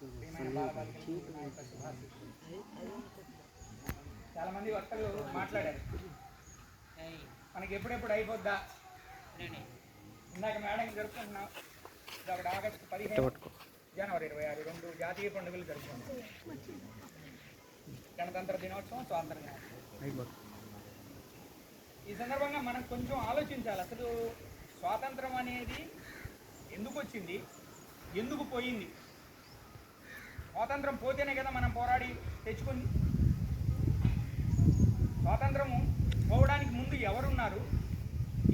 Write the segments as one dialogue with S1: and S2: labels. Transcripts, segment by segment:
S1: చాలామంది చాలా మంది వక్తలు మాట్లాడారు. మనకి ఎప్పుడెప్పుడు అయిపోద్దా? ఇందాక మేడం జరుపుకుంటున్నాం. ఇది ఒకటి ఆగస్టు పదిహేను జనవరి ఇరవై ఆరు రెండు జాతీయ పండుగలు జరుపుకుంటున్నాం. గణతంత్ర దినోత్సవం స్వాతంత్ర దినోత్సవం. ఈ సందర్భంగా మనం కొంచెం ఆలోచించాలి. అసలు స్వాతంత్రం అనేది ఎందుకు వచ్చింది? ఎందుకు పోయింది? స్వాతంత్రం పోతేనే కదా మనం పోరాడి తెచ్చుకుంది స్వాతంత్రము పోవడానికి ముందు ఎవరున్నారు?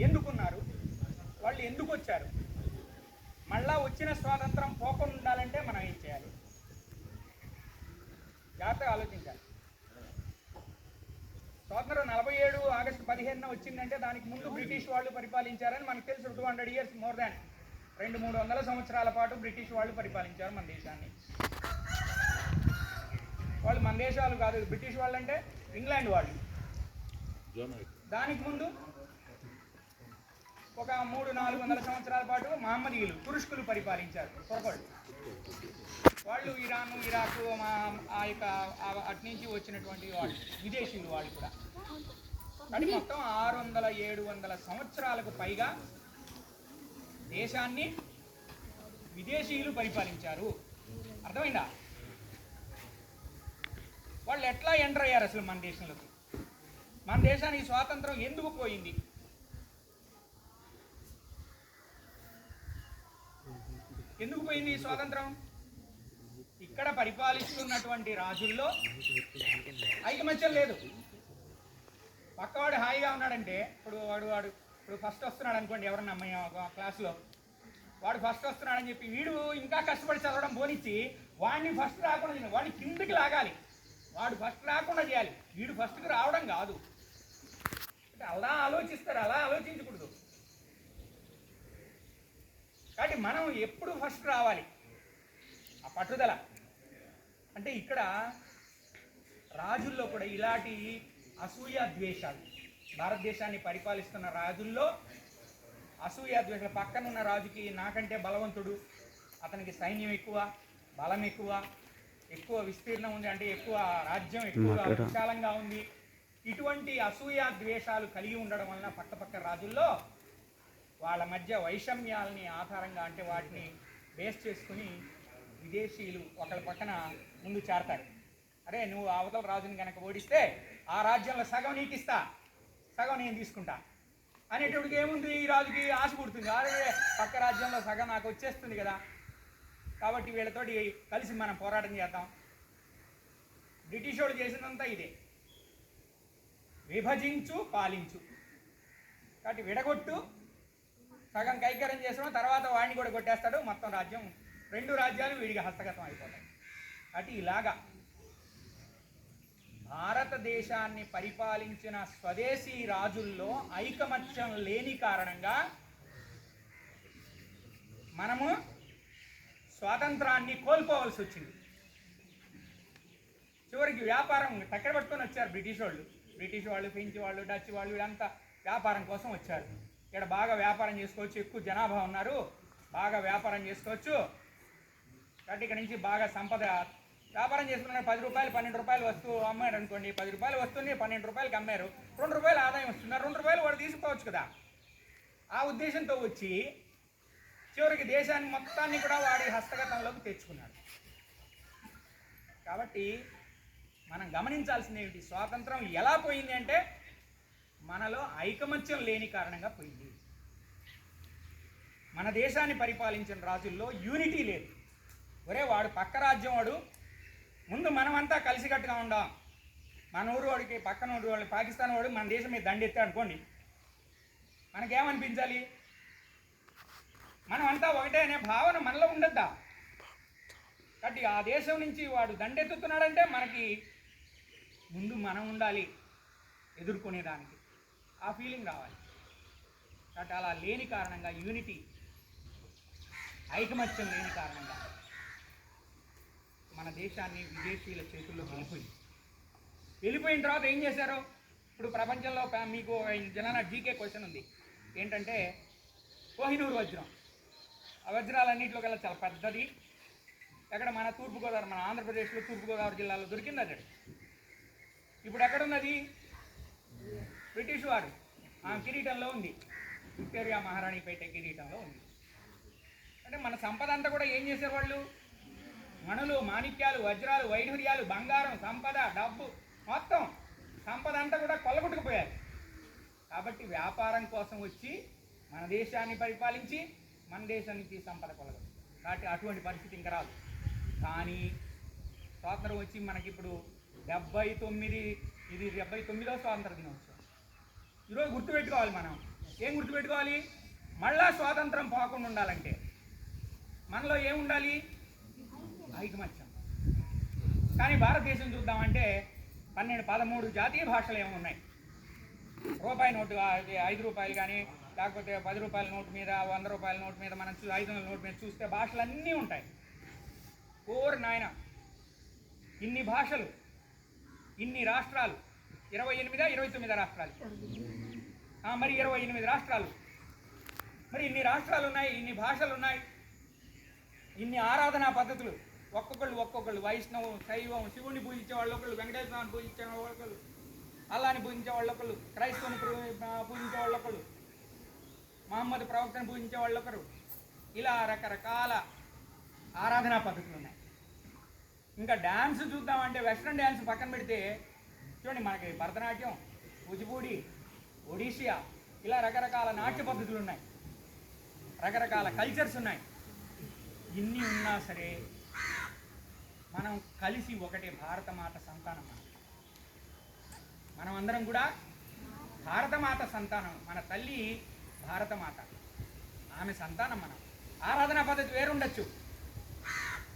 S1: ఎందుకున్నారు? వాళ్ళు ఎందుకు వచ్చారు? మళ్ళా వచ్చిన స్వాతంత్రం పోకుండా ఉండాలంటే మనం ఏం చేయాలి? జాగ్రత్తగా ఆలోచించాలి. స్వాతంత్రం నలభై ఏడు ఆగస్టు పదిహేనున వచ్చిందంటే దానికి ముందు బ్రిటిష్ వాళ్ళు పరిపాలించారని మనకు తెలుసు. Two hundred years more than రెండు మూడు వందల సంవత్సరాల పాటు బ్రిటిష్ వాళ్ళు పరిపాలించారు మన దేశాన్ని. వాళ్ళు మన దేశాలు కాదు బ్రిటిష్ వాళ్ళు అంటే ఇంగ్లాండ్ వాళ్ళు. దానికి ముందు ఒక మూడు నాలుగు వందల సంవత్సరాల పాటు మహమ్మదీయులు తురుష్కులు పరిపాలించారు. పొరపాటు వాళ్ళు ఇరాన్ ఇరాక్ మా ఆ యొక్క అటు నుంచి వచ్చినటువంటి వాళ్ళు విదేశీయులు వాళ్ళు కూడా. కానీ మొత్తం ఆరు వందల ఏడు వందల సంవత్సరాలకు పైగా దేశాన్ని విదేశీయులు పరిపాలించారు. అర్థమైందా? వాళ్ళు ఎట్లా ఎంటర్ అయ్యారు అసలు మన దేశంలోకి? మన దేశానికి స్వాతంత్రం ఎందుకు పోయింది? ఎందుకు పోయింది ఈ స్వాతంత్రం? ఇక్కడ పరిపాలిస్తున్నటువంటి రాజుల్లో ఐకమత్యం లేదు. పక్కవాడు హాయిగా ఉన్నాడంటే ఇప్పుడు వాడు వాడు ఇప్పుడు ఫస్ట్ వస్తున్నాడు అనుకోండి ఎవరన్నా అమ్మాయి ఆ క్లాస్లో వాడు ఫస్ట్ వస్తున్నాడని చెప్పి వీడు ఇంకా కష్టపడి చదవడం పోనిచ్చి వాడిని ఫస్ట్ రాకుండా వాడిని కిందకి లాగాలి. వాడు ఫస్ట్ రాకుండా చేయాలి. వీడు ఫస్ట్కి రావడం కాదు. అంటే అలా ఆలోచిస్తారు అలా ఆలోచించకూడదు. కాబట్టి మనం ఎప్పుడు ఫస్ట్ రావాలి? ఆ పట్టుదల. అంటే ఇక్కడ రాజుల్లో కూడా ఇలాంటి అసూయ ద్వేషాలు భారతదేశాన్ని పరిపాలిస్తున్న రాజుల్లో అసూయ ద్వేషాలు పక్కనున్న రాజుకి నాకంటే బలవంతుడు అతనికి సైన్యం ఎక్కువ బలం ఎక్కువ ఎక్కువ విస్తీర్ణం ఉంది అంటే ఎక్కువ రాజ్యం ఎక్కువ విశాలంగా ఉంది. ఇటువంటి అసూయ ద్వేషాలు కలిగి ఉండడం వలన పక్క పక్క రాజుల్లో వాళ్ళ మధ్య వైషమ్యాలని ఆధారంగా అంటే వాటిని బేస్ చేసుకుని విదేశీయులు ఒకళ్ళ పక్కన ముందు చేరతారు. అరే నువ్వు అవతల రాజుని కనుక ఓడిస్తే ఆ రాజ్యంలో సగం నీకు ఇస్తా సగం నేను తీసుకుంటా అనేటప్పటికి ఏముంది ఈ రాజుకి ఆశ పుడుతుంది. అరే పక్క రాజ్యంలో సగం నాకు వచ్చేస్తుంది కదా. కాబట్టి వీళ్ళతోటి కలిసి మనం పోరాటం చేద్దాం. బ్రిటిష్ వాళ్ళు చేసినంతా ఇదే. విభజించు పాలించు. కాబట్టి విడగొట్టు సగం కైకర్యం చేసిన తర్వాత వాడిని కూడా కొట్టేస్తాడు. మొత్తం రాజ్యం రెండు రాజ్యాలు వీడికి హస్తగతం అయిపోతాయి. అటు ఇలాగా భారతదేశాన్ని పరిపాలించిన స్వదేశీ రాజుల్లో ఐకమత్యం లేని కారణంగా మనము స్వాతంత్రాన్ని కోల్పోవలసి వచ్చింది. చివరికి వ్యాపారం తక్కడ పట్టుకొని వచ్చారు బ్రిటిష్ వాళ్ళు. బ్రిటిష్ వాళ్ళు ఫ్రెంచ్ వాళ్ళు డచ్ వాళ్ళు వీళ్ళంతా వ్యాపారం కోసం వచ్చారు. ఇక్కడ బాగా వ్యాపారం చేసుకోవచ్చు ఎక్కువ జనాభా ఉన్నారు. బాగా వ్యాపారం చేసుకోవచ్చు. కాబట్టి ఇక్కడ నుంచి బాగా సంపద వ్యాపారం చేసుకున్న పది రూపాయలు పన్నెండు రూపాయలు వస్తువు అమ్మాడు అనుకోండి. పది రూపాయలు వస్తుంది పన్నెండు రూపాయలకి అమ్మారు. రెండు రూపాయలు ఆదాయం వస్తుంది. రెండు రూపాయలు వాడు తీసుకోవచ్చు కదా. ఆ ఉద్దేశంతో వచ్చి చివరికి దేశాన్ని మొత్తాన్ని కూడా వాడి హస్తగతంలోకి తెచ్చుకున్నాడు. కాబట్టి మనం గమనించాల్సింది ఏమిటి? స్వాతంత్రం ఎలా పోయింది అంటే మనలో ఐకమత్యం లేని కారణంగా పోయింది. మన దేశాన్ని పరిపాలించిన రాజుల్లో యూనిటీ లేదు. ఒరే వాడు పక్క రాజ్యం వాడు. ముందు మనమంతా కలిసికట్టుగా ఉండాం మన ఊరు వాడికి పక్కన ఊరు వాడు పాకిస్తాన్ వాడు మన దేశం మీద దండెత్తా అనుకోండి. మనకేమనిపించాలి? మనం అంతా ఒకటే అనే భావన మనలో ఉండద్దా? కాబట్టి ఆ దేశం నుంచి వాడు దండెత్తుతున్నాడంటే మనకి ముందు మనం ఉండాలి ఎదుర్కొనేదానికి. ఆ ఫీలింగ్ రావాలి. కాబట్టి అలా లేని కారణంగా యూనిటీ ఐకమత్యం లేని కారణంగా మన దేశాన్ని విదేశీయుల చేతుల్లో వెళ్ళిపోయింది. వెళ్ళిపోయిన తర్వాత ఏం చేశారు? ఇప్పుడు ప్రపంచంలో మీకు జనాల జీకే క్వశ్చన్ ఉంది. ఏంటంటే కోహినూరు వజ్రం. వజ్రాలన్నింటిలో కల్లా చాలా పెద్దది. ఎక్కడ మన తూర్పుగోదావరి మన ఆంధ్రప్రదేశ్లో తూర్పుగోదావరి జిల్లాలో దొరికింది అది. ఇప్పుడు ఎక్కడున్నది? బ్రిటిష్ వారు ఆ కిరీటంలో ఉంది. విక్టోరియా మహారాణి పెట్టే కిరీటంలో ఉంది. అంటే మన సంపద అంతా కూడా ఏం చేశారు వాళ్ళు? మణులు మాణిక్యాలు వజ్రాలు వైఢూర్యాలు బంగారం సంపద డబ్బు మొత్తం సంపద అంతా కూడా కొల్లగొట్టుకుపోయారు. కాబట్టి వ్యాపారం కోసం వచ్చి మన దేశాన్ని పరిపాలించి మన దేశానికి సంపద కొలగొట్టు కాబట్టి అటువంటి పరిస్థితి ఇంకా రాదు. కానీ స్వాతంత్రం వచ్చి మనకి ఇప్పుడు డెబ్బై తొమ్మిది ఇది డెబ్బై తొమ్మిదో స్వాతంత్ర దినోత్సవం. ఈరోజు గుర్తుపెట్టుకోవాలి మనం. ఏం గుర్తుపెట్టుకోవాలి? మళ్ళా స్వాతంత్రం పోకుండా ఉండాలంటే. మనలో ఏముండాలి ఐకమత్యం. కానీ భారతదేశం చూద్దామంటే పన్నెండు పదమూడు జాతీయ భాషలు ఏమున్నాయి రూపాయి నోటు ఐదు రూపాయలు కానీ లేకపోతే పది రూపాయల నోటు మీద వంద రూపాయల నోటు మీద మనం చూ ఐదు వందల నోటు మీద చూస్తే భాషలు అన్నీ ఉంటాయి. కోరు నాయన ఇన్ని భాషలు ఇన్ని రాష్ట్రాలు ఇరవై ఎనిమిదా ఇరవై తొమ్మిదా రాష్ట్రాలు. మరి ఇరవై ఎనిమిది రాష్ట్రాలు. మరి ఇన్ని రాష్ట్రాలు ఉన్నాయి ఇన్ని భాషలు ఉన్నాయి ఇన్ని ఆరాధనా పద్ధతులు. ఒక్కొక్కళ్ళు ఒక్కొక్కళ్ళు వైష్ణవం శైవం శివుని పూజించే వాళ్ళు ఒకళ్ళు వెంకటేశ్వరాన్ని పూజించే వాళ్ళు ఒకళ్ళు అల్లాని పూజించే వాళ్ళు ఒకళ్ళు క్రైస్తవుని పూజించే వాళ్ళు ఒకళ్ళు. మహమ్మద్ ప్రవక్తను పూజించే వాళ్ళు ఒకరు. ఇలా రకరకాల ఆరాధనా పద్ధతులు ఉన్నాయి. ఇంకా డ్యాన్స్ చూద్దామంటే వెస్ట్రన్ డ్యాన్స్ పక్కన పెడితే చూడండి మనకి భరతనాట్యం కూచిపూడి ఒడిషియా ఇలా రకరకాల నాట్య పద్ధతులు ఉన్నాయి. రకరకాల కల్చర్స్ ఉన్నాయి. ఇన్ని ఉన్నా సరే మనం కలిసి ఒకటే భారతమాత సంతానం మనం. మనం అందరం కూడా భారతమాత సంతానం. మన తల్లి భారతమాత. ఆమె సంతానం మనం. ఆరాధనా పద్ధతి వేరుండొచ్చు.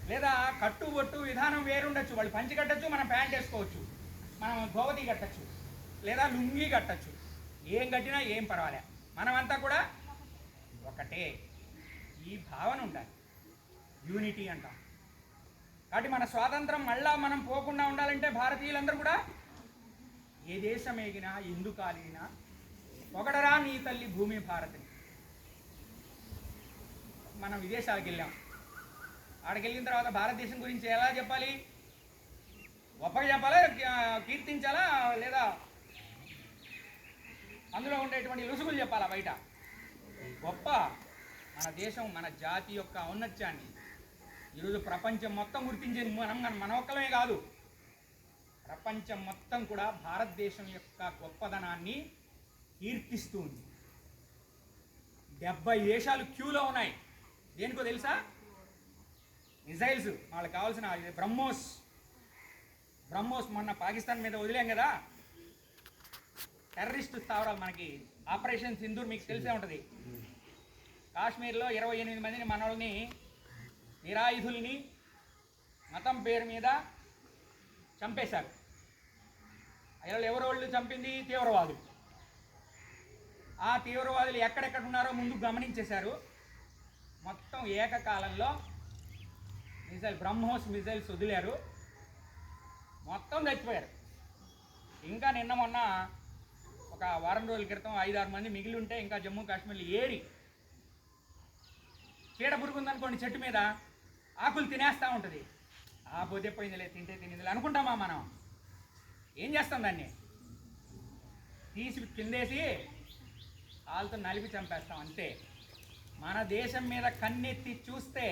S1: లేదా కట్టు బొట్టు విధానం వేరుండొచ్చు. వాళ్ళు పంచి కట్టచ్చు మనం ప్యాంట్ వేసుకోవచ్చు. మనం ధోవతి కట్టచ్చు. లేదా లుంగి కట్టచ్చు. ఏం కట్టినా ఏం పర్వాలే. మనమంతా కూడా ఒకటే. ఈ భావన ఉండాలి. యూనిటీ అంటాం. కాబట్టి మన స్వాతంత్రం మళ్ళా మనం పోకుండా ఉండాలంటే భారతీయులందరూ కూడా ఏ దేశం ఎగినా ఎందుకు కాలినా పొగడరా నీ తల్లి భూమి భారతిని. మనం విదేశాలకు వెళ్ళాం. ఆడికి వెళ్ళిన తర్వాత భారతదేశం గురించి ఎలా చెప్పాలి? గొప్పగా చెప్పాలా? కీర్తించాలా? లేదా అందులో ఉండేటువంటి లుసుగులు చెప్పాలా బయట? గొప్ప మన దేశం మన జాతి యొక్క ఔన్నత్యాన్ని ఈరోజు ప్రపంచం మొత్తం గుర్తించింది. మనం మన ఒక్కలమే కాదు. ప్రపంచం మొత్తం కూడా భారతదేశం యొక్క గొప్పదనాన్ని ఈర్పిస్తూ ఉంది డెబ్బై దేశాలు క్యూలో ఉన్నాయి. దేనికో తెలుసా? మిజైల్స్. వాళ్ళకి కావాల్సిన బ్రహ్మోస్. బ్రహ్మోస్ మొన్న పాకిస్తాన్ మీద వదిలేం కదా? టెర్రరిస్ట్ స్థావరాలు మనకి. ఆపరేషన్ సింధూర్ మీకు తెలిసే ఉంటుంది. కాశ్మీర్లో ఇరవై ఎనిమిది మందిని మనల్ని నిరాయుధుల్ని మతం పేరు మీద చంపేశారు. అయ్యాళ్ళు ఎవరు వాళ్ళు చంపింది? తీవ్రవాదులు. ఆ తీవ్రవాదులు ఎక్కడెక్కడ ఉన్నారో ముందు గమనించేశారు. మొత్తం ఏకకాలంలో మిజైల్ బ్రహ్మోస్ మిజైల్స్ వదిలారు. మొత్తం చచ్చిపోయారు. ఇంకా నిన్న మొన్న ఒక వారం రోజుల క్రితం ఐదారు మంది మిగిలి ఉంటే ఇంకా జమ్మూ కాశ్మీర్లో ఏరి చీడ పురుగుందనుకోండి చెట్టు మీద ఆకులు తినేస్తూ ఉంటుంది. ఆ పోతే పోయిందిలే తింటే తినేదిలే అనుకుంటామా మనం? ఏం చేస్తాం దాన్ని? తీసి కిందేసి వాళ్ళతో నలిపి చంపేస్తాం అంతే. మన దేశం మీద కన్నెత్తి చూస్తే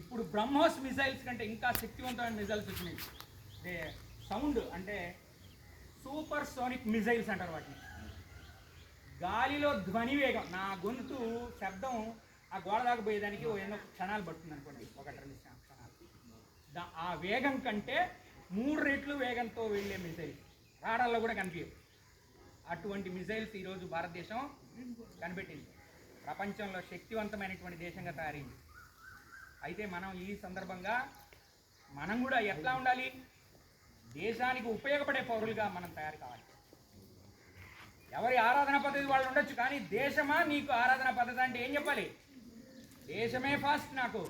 S1: ఇప్పుడు బ్రహ్మోస్ మిసైల్స్ కంటే ఇంకా శక్తివంతమైన మిసైల్స్ వచ్చినాయి. దే సౌండ్ అంటే సూపర్ సోనిక్ మిసైల్స్ అంటారు వాటిని. గాలిలో ధ్వని వేగం. నా గొంతు శబ్దం ఆ గోడ దాకా పోయేదానికి ఓ ఎన్నో క్షణాలు పడుతుంది అనుకోండి. ఒక రెండు క్షణాలు. ఆ వేగం కంటే మూడు రెట్లు వేగంతో వెళ్ళే మిసైల్ రాడాల్లో కూడా కనిపించదు అటువంటి మిజైల్స్ ఈరోజు భారతదేశం కనిపెట్టింది. ప్రపంచంలో శక్తివంతమైనటువంటి దేశంగా తయారైంది. అయితే మనం ఈ సందర్భంగా మనం కూడా ఎట్లా ఉండాలి? దేశానికి ఉపయోగపడే పౌరులుగా మనం తయారు కావాలి. ఎవరి ఆరాధన పద్ధతి వాళ్ళు ఉండొచ్చు కానీ దేశమా నీకు ఆరాధన పద్ధతి అంటే ఏం చెప్పాలి? దేశమే ఫాస్ట్ నాకు.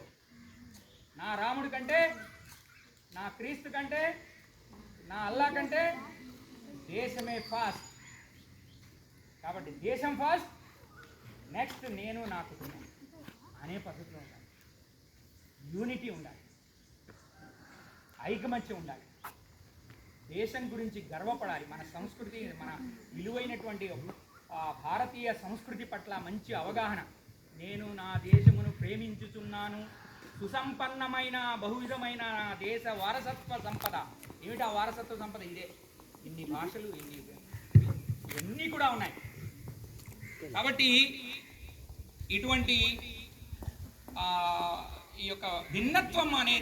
S1: నా రాముడి కంటే నా క్రీస్తు కంటే నా అల్లా కంటే దేశమే ఫాస్ట్ కాబట్టి దేశం ఫస్ట్ నెక్స్ట్ నేను నా కుటుంబం అనే పద్ధతిలో ఉండాలి. యూనిటీ ఉండాలి. ఐకమత్యం ఉండాలి. దేశం గురించి గర్వపడాలి. మన సంస్కృతి మన విలువైనటువంటి భారతీయ సంస్కృతి పట్ల మంచి అవగాహన. నేను నా దేశమును ప్రేమించుచున్నాను. సుసంపన్నమైన బహువిధమైన నా దేశ వారసత్వ సంపద. ఏమిటి ఆ వారసత్వ సంపద? ఇదే. ఇన్ని భాషలు ఇన్ని ఇవన్నీ కూడా ఉన్నాయి. కాబట్టి ఇటువంటి ఆ, ఈ యొక్క భిన్నత్వం అనేది